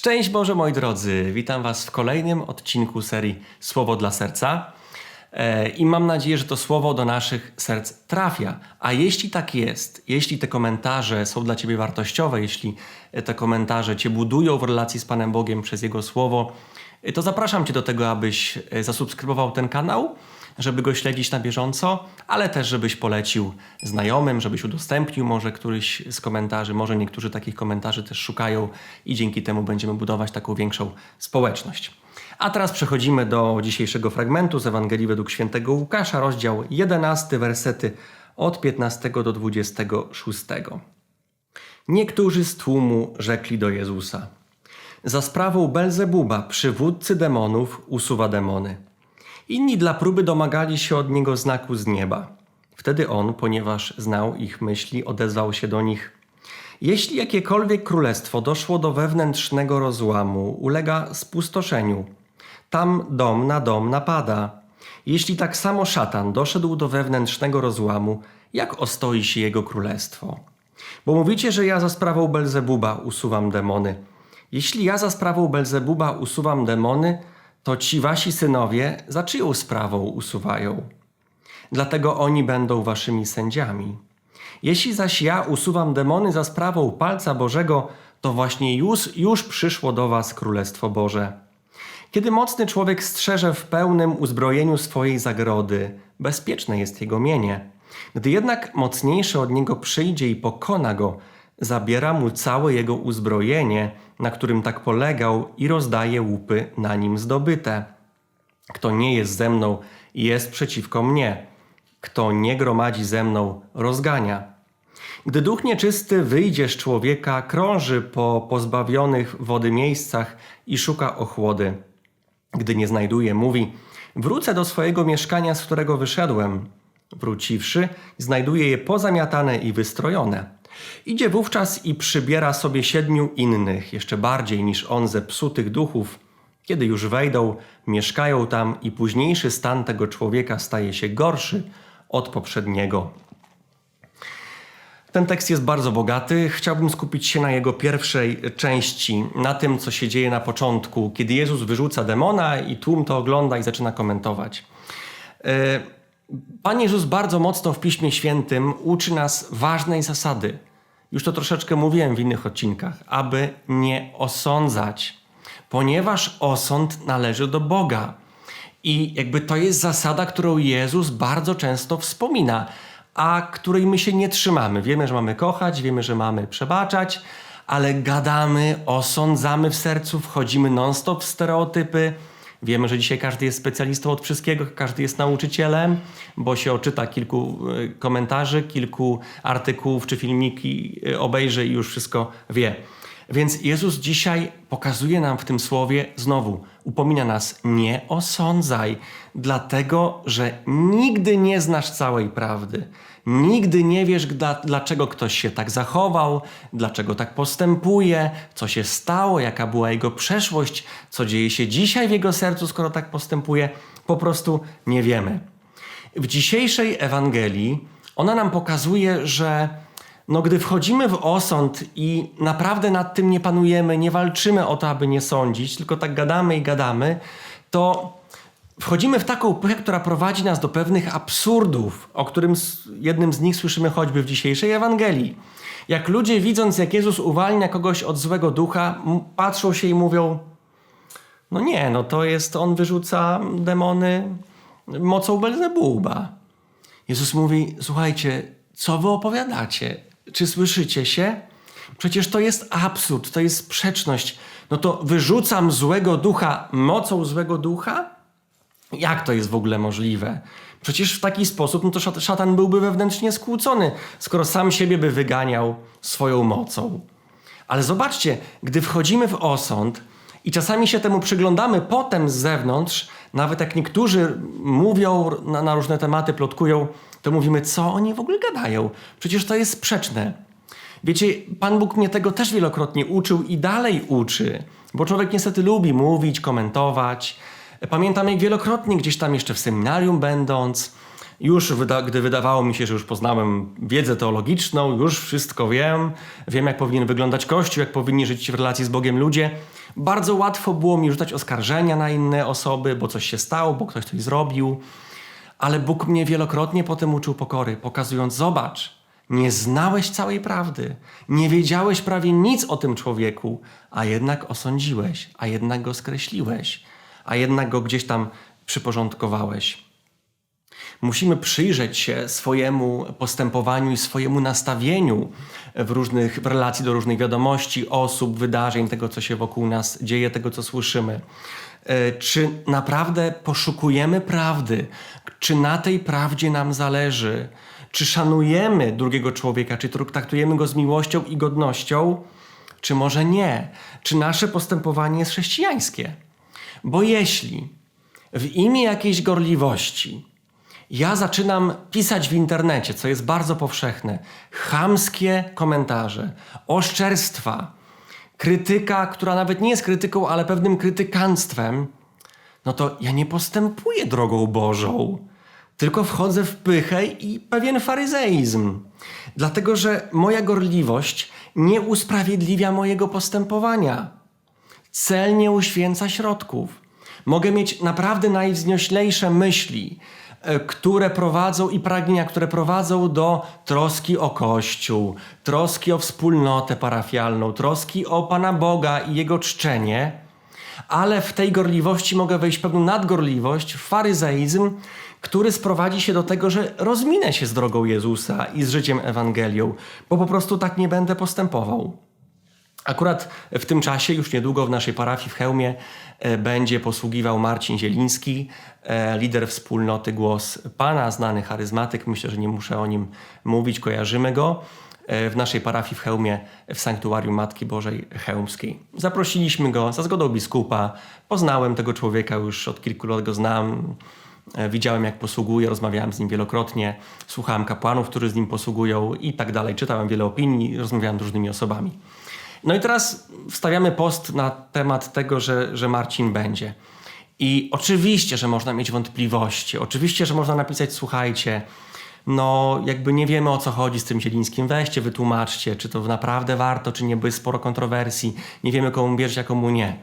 Szczęść Boże moi drodzy, witam Was w kolejnym odcinku serii Słowo dla Serca. E, i mam nadzieję, że to słowo do naszych serc trafia. A jeśli tak jest, jeśli te komentarze są dla Ciebie wartościowe, jeśli te komentarze Cię budują w relacji z Panem Bogiem przez Jego słowo, e, to zapraszam Cię do tego, abyś e, zasubskrybował ten kanał, żeby go śledzić na bieżąco, ale też żebyś polecił znajomym, żebyś udostępnił może któryś z komentarzy. Może niektórzy takich komentarzy też szukają i dzięki temu będziemy budować taką większą społeczność. A teraz przechodzimy do dzisiejszego fragmentu z Ewangelii według świętego Łukasza, rozdział 11, wersety od 15 do 26. Niektórzy z tłumu rzekli do Jezusa: Za sprawą Belzebuba, przywódcy demonów, usuwa demony. Inni dla próby domagali się od niego znaku z nieba. Wtedy on, ponieważ znał ich myśli, odezwał się do nich: Jeśli jakiekolwiek królestwo doszło do wewnętrznego rozłamu, ulega spustoszeniu tam dom na dom napada. Jeśli tak samo szatan doszedł do wewnętrznego rozłamu, jak ostoi się jego królestwo? Bo mówicie, że ja za sprawą Belzebuba usuwam demony. Jeśli ja za sprawą Belzebuba usuwam demony, to ci wasi synowie za czyją sprawą usuwają? Dlatego oni będą waszymi sędziami. Jeśli zaś ja usuwam demony za sprawą palca Bożego, to właśnie już, już przyszło do was Królestwo Boże. Kiedy mocny człowiek strzeże w pełnym uzbrojeniu swojej zagrody, bezpieczne jest jego mienie. Gdy jednak mocniejszy od niego przyjdzie i pokona go, zabiera mu całe jego uzbrojenie, na którym tak polegał, i rozdaje łupy na nim zdobyte. Kto nie jest ze mną, jest przeciwko mnie. Kto nie gromadzi ze mną, rozgania. Gdy duch nieczysty wyjdzie z człowieka, krąży po pozbawionych wody miejscach i szuka ochłody. Gdy nie znajduje, mówi: Wrócę do swojego mieszkania, z którego wyszedłem. Wróciwszy, znajduje je pozamiatane i wystrojone. Idzie wówczas i przybiera sobie siedmiu innych, jeszcze bardziej niż on zepsutych duchów. Kiedy już wejdą, mieszkają tam i późniejszy stan tego człowieka staje się gorszy od poprzedniego. Ten tekst jest bardzo bogaty. Chciałbym skupić się na jego pierwszej części, na tym, co się dzieje na początku, kiedy Jezus wyrzuca demona i tłum to ogląda i zaczyna komentować. E, Pan Jezus bardzo mocno w Piśmie Świętym uczy nas ważnej zasady. Już to troszeczkę mówiłem w innych odcinkach, aby nie osądzać, ponieważ osąd należy do Boga. I jakby to jest zasada, którą Jezus bardzo często wspomina a której my się nie trzymamy. Wiemy, że mamy kochać, wiemy, że mamy przebaczać, ale gadamy, osądzamy w sercu, wchodzimy non-stop w stereotypy. Wiemy, że dzisiaj każdy jest specjalistą od wszystkiego, każdy jest nauczycielem, bo się oczyta kilku e, komentarzy, kilku artykułów czy filmiki e, obejrzy i już wszystko wie. Więc Jezus dzisiaj pokazuje nam w tym słowie znowu, upomina nas, nie osądzaj, dlatego że nigdy nie znasz całej prawdy. Nigdy nie wiesz, dlaczego ktoś się tak zachował, dlaczego tak postępuje, co się stało, jaka była jego przeszłość, co dzieje się dzisiaj w jego sercu, skoro tak postępuje. Po prostu nie wiemy. W dzisiejszej Ewangelii ona nam pokazuje, że no, gdy wchodzimy w osąd i naprawdę nad tym nie panujemy, nie walczymy o to, aby nie sądzić, tylko tak gadamy i gadamy, to wchodzimy w taką pychę, która prowadzi nas do pewnych absurdów, o którym jednym z nich słyszymy choćby w dzisiejszej Ewangelii. Jak ludzie widząc, jak Jezus uwalnia kogoś od złego ducha, patrzą się i mówią: No nie, no to jest, on wyrzuca demony mocą Belzebuba. Jezus mówi: Słuchajcie, co wy opowiadacie? Czy słyszycie się? Przecież to jest absurd, to jest sprzeczność. No to wyrzucam złego ducha mocą złego ducha? Jak to jest w ogóle możliwe? Przecież w taki sposób no to szatan byłby wewnętrznie skłócony, skoro sam siebie by wyganiał swoją mocą. Ale zobaczcie, gdy wchodzimy w osąd i czasami się temu przyglądamy potem z zewnątrz, nawet jak niektórzy mówią na, na różne tematy, plotkują, to mówimy, co oni w ogóle gadają? Przecież to jest sprzeczne. Wiecie, Pan Bóg mnie tego też wielokrotnie uczył i dalej uczy, bo człowiek niestety lubi mówić, komentować. Pamiętam, jak wielokrotnie gdzieś tam jeszcze w seminarium będąc, Już wyda gdy wydawało mi się, że już poznałem wiedzę teologiczną, już wszystko wiem, wiem jak powinien wyglądać Kościół, jak powinni żyć w relacji z Bogiem ludzie, bardzo łatwo było mi rzucać oskarżenia na inne osoby, bo coś się stało, bo ktoś coś zrobił. Ale Bóg mnie wielokrotnie potem uczył pokory, pokazując: Zobacz, nie znałeś całej prawdy, nie wiedziałeś prawie nic o tym człowieku, a jednak osądziłeś, a jednak go skreśliłeś, a jednak go gdzieś tam przyporządkowałeś. Musimy przyjrzeć się swojemu postępowaniu i swojemu nastawieniu w różnych w relacji do różnych wiadomości, osób, wydarzeń, tego, co się wokół nas dzieje, tego, co słyszymy. E, Czy naprawdę poszukujemy prawdy? Czy na tej prawdzie nam zależy? Czy szanujemy drugiego człowieka? Czy traktujemy go z miłością i godnością? Czy może nie? Czy nasze postępowanie jest chrześcijańskie? Bo jeśli w imię jakiejś gorliwości ja zaczynam pisać w internecie, co jest bardzo powszechne, chamskie komentarze, oszczerstwa, krytyka, która nawet nie jest krytyką, ale pewnym krytykanstwem, no to ja nie postępuję drogą Bożą, tylko wchodzę w pychę i pewien faryzeizm. Dlatego, że moja gorliwość nie usprawiedliwia mojego postępowania. Cel nie uświęca środków. Mogę mieć naprawdę najwznioślejsze myśli, które prowadzą i pragnienia, które prowadzą do troski o Kościół, troski o wspólnotę parafialną, troski o Pana Boga i Jego czczenie, ale w tej gorliwości mogę wejść pewną nadgorliwość, w faryzeizm, który sprowadzi się do tego, że rozminę się z drogą Jezusa i z życiem Ewangelią, bo po prostu tak nie będę postępował. Akurat w tym czasie, już niedługo w naszej parafii w Chełmie, e, będzie posługiwał Marcin Zieliński, e, lider wspólnoty Głos Pana, znany charyzmatyk. Myślę, że nie muszę o nim mówić, kojarzymy go. E, W naszej parafii w Chełmie, w sanktuarium Matki Bożej Chełmskiej. Zaprosiliśmy go za zgodą biskupa. Poznałem tego człowieka, już od kilku lat go znam. Widziałem, jak posługuje, rozmawiałem z nim wielokrotnie, słuchałem kapłanów, którzy z nim posługują i tak dalej. Czytałem wiele opinii, rozmawiałem z różnymi osobami. No i teraz wstawiamy post na temat tego, że, że Marcin będzie. I oczywiście, że można mieć wątpliwości, oczywiście, że można napisać, słuchajcie, no jakby nie wiemy o co chodzi z tym Zielińskim, weźcie, wytłumaczcie, czy to naprawdę warto, czy nie, bo jest sporo kontrowersji, nie wiemy komu wierzyć, a komu nie.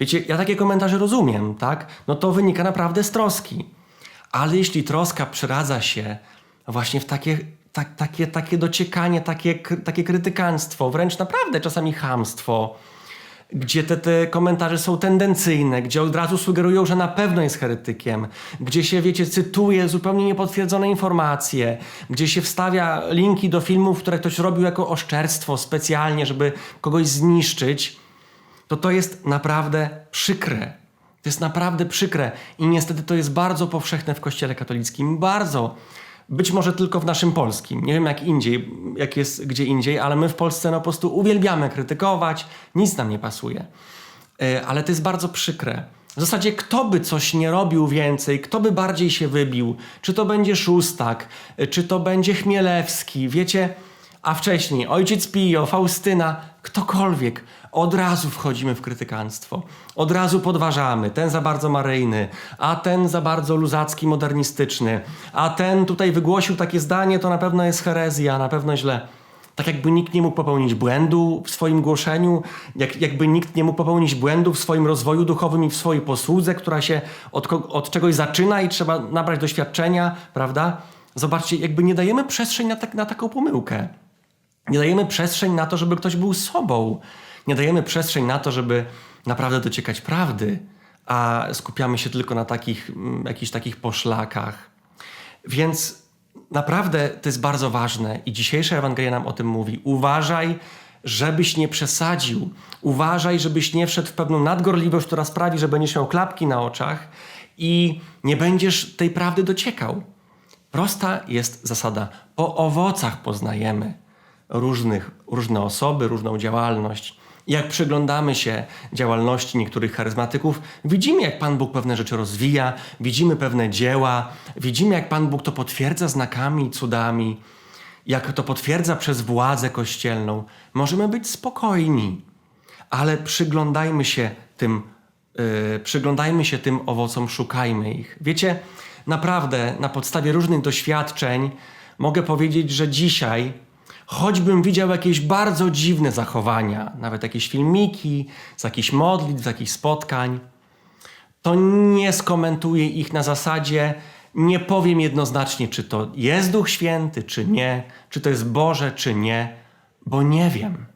Wiecie, ja takie komentarze rozumiem, tak? No to wynika naprawdę z troski. Ale jeśli troska przeradza się właśnie w takie, tak, takie, takie dociekanie, takie, takie krytykanstwo, wręcz naprawdę czasami chamstwo, gdzie te, te komentarze są tendencyjne, gdzie od razu sugerują, że na pewno jest heretykiem, gdzie się, wiecie, cytuje zupełnie niepotwierdzone informacje, gdzie się wstawia linki do filmów, które ktoś robił jako oszczerstwo specjalnie, żeby kogoś zniszczyć, to to jest naprawdę przykre. To jest naprawdę przykre i niestety to jest bardzo powszechne w Kościele katolickim. Bardzo. Być może tylko w naszym polskim. Nie wiem jak indziej, jak jest gdzie indziej, ale my w Polsce no po prostu uwielbiamy krytykować, nic nam nie pasuje. E, Ale to jest bardzo przykre. W zasadzie kto by coś nie robił więcej, kto by bardziej się wybił, czy to będzie Szóstak, e, czy to będzie Chmielewski, wiecie, a wcześniej Ojciec Pio, Faustyna, ktokolwiek, od razu wchodzimy w krytykanstwo. Od razu podważamy. Ten za bardzo maryjny, a ten za bardzo luzacki, modernistyczny, a ten tutaj wygłosił takie zdanie, to na pewno jest herezja, na pewno źle. Tak jakby nikt nie mógł popełnić błędu w swoim głoszeniu, jak, jakby nikt nie mógł popełnić błędu w swoim rozwoju duchowym i w swojej posłudze, która się od, od czegoś zaczyna i trzeba nabrać doświadczenia, prawda? Zobaczcie, jakby nie dajemy przestrzeń na, tak, na taką pomyłkę. Nie dajemy przestrzeń na to, żeby ktoś był sobą. Nie dajemy przestrzeń na to, żeby naprawdę dociekać prawdy, a skupiamy się tylko na takich, mm, jakichś takich poszlakach. Więc naprawdę to jest bardzo ważne i dzisiejsza Ewangelia nam o tym mówi. Uważaj, żebyś nie przesadził. Uważaj, żebyś nie wszedł w pewną nadgorliwość, która sprawi, że będziesz miał klapki na oczach i nie będziesz tej prawdy dociekał. Prosta jest zasada. Po owocach poznajemy różnych, różne osoby, różną działalność. Jak przyglądamy się działalności niektórych charyzmatyków, widzimy, jak Pan Bóg pewne rzeczy rozwija, widzimy pewne dzieła, widzimy, jak Pan Bóg to potwierdza znakami cudami, jak to potwierdza przez władzę kościelną. Możemy być spokojni, ale przyglądajmy się tym, yy, przyglądajmy się tym owocom, szukajmy ich. Wiecie, naprawdę na podstawie różnych doświadczeń mogę powiedzieć, że dzisiaj, choćbym widział jakieś bardzo dziwne zachowania, nawet jakieś filmiki z jakichś modlitw, z jakichś spotkań, to nie skomentuję ich na zasadzie, nie powiem jednoznacznie, czy to jest Duch Święty, czy nie, czy to jest Boże, czy nie, bo nie wiem.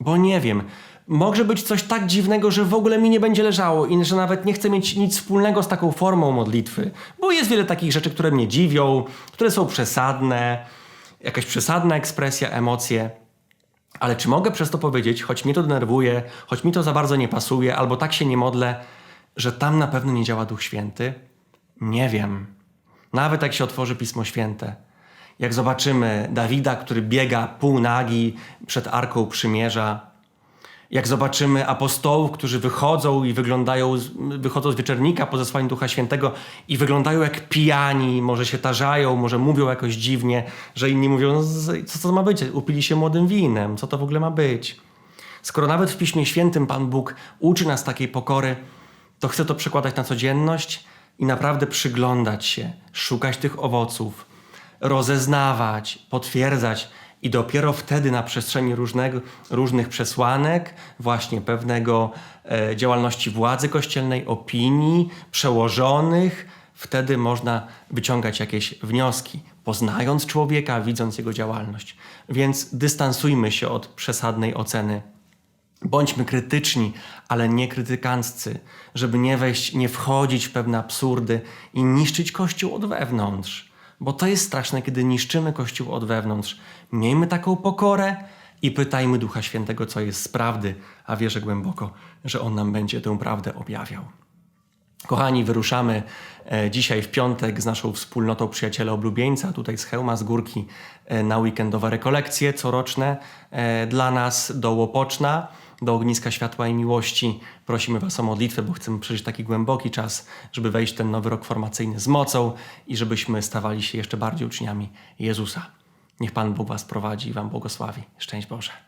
Bo nie wiem. Może być coś tak dziwnego, że w ogóle mi nie będzie leżało i że nawet nie chcę mieć nic wspólnego z taką formą modlitwy, bo jest wiele takich rzeczy, które mnie dziwią, które są przesadne, jakaś przesadna ekspresja, emocje. Ale czy mogę przez to powiedzieć, choć mnie to denerwuje, choć mi to za bardzo nie pasuje, albo tak się nie modlę, że tam na pewno nie działa Duch Święty? Nie wiem. Nawet jak się otworzy Pismo Święte, jak zobaczymy Dawida, który biega półnagi przed Arką Przymierza, jak zobaczymy apostołów, którzy wychodzą i wyglądają, wychodzą z wieczernika po zesłaniu Ducha Świętego i wyglądają jak pijani, może się tarzają, może mówią jakoś dziwnie, że inni mówią, co to ma być, upili się młodym winem, co to w ogóle ma być. Skoro nawet w Piśmie Świętym Pan Bóg uczy nas takiej pokory, to chcę to przekładać na codzienność i naprawdę przyglądać się, szukać tych owoców, rozeznawać, potwierdzać i dopiero wtedy na przestrzeni różnego, różnych przesłanek, właśnie pewnego e, działalności władzy kościelnej, opinii, przełożonych, wtedy można wyciągać jakieś wnioski, poznając człowieka, widząc jego działalność. Więc dystansujmy się od przesadnej oceny Bądźmy krytyczni, ale nie krytykanccy, żeby nie wejść, nie wchodzić w pewne absurdy i niszczyć Kościół od wewnątrz. Bo to jest straszne, kiedy niszczymy Kościół od wewnątrz. Miejmy taką pokorę i pytajmy Ducha Świętego, co jest z prawdy, a wierzę głęboko, że On nam będzie tę prawdę objawiał. Kochani, wyruszamy e, dzisiaj w piątek z naszą wspólnotą Przyjaciele Oblubieńca, tutaj z Chełma, z Górki, e, na weekendowe rekolekcje coroczne e, dla nas do Łopoczna, do Ogniska Światła i Miłości. Prosimy Was o modlitwę, bo chcemy przeżyć taki głęboki czas, żeby wejść w ten nowy rok formacyjny z mocą i żebyśmy stawali się jeszcze bardziej uczniami Jezusa. Niech Pan Bóg Was prowadzi i Wam błogosławi. Szczęść Boże.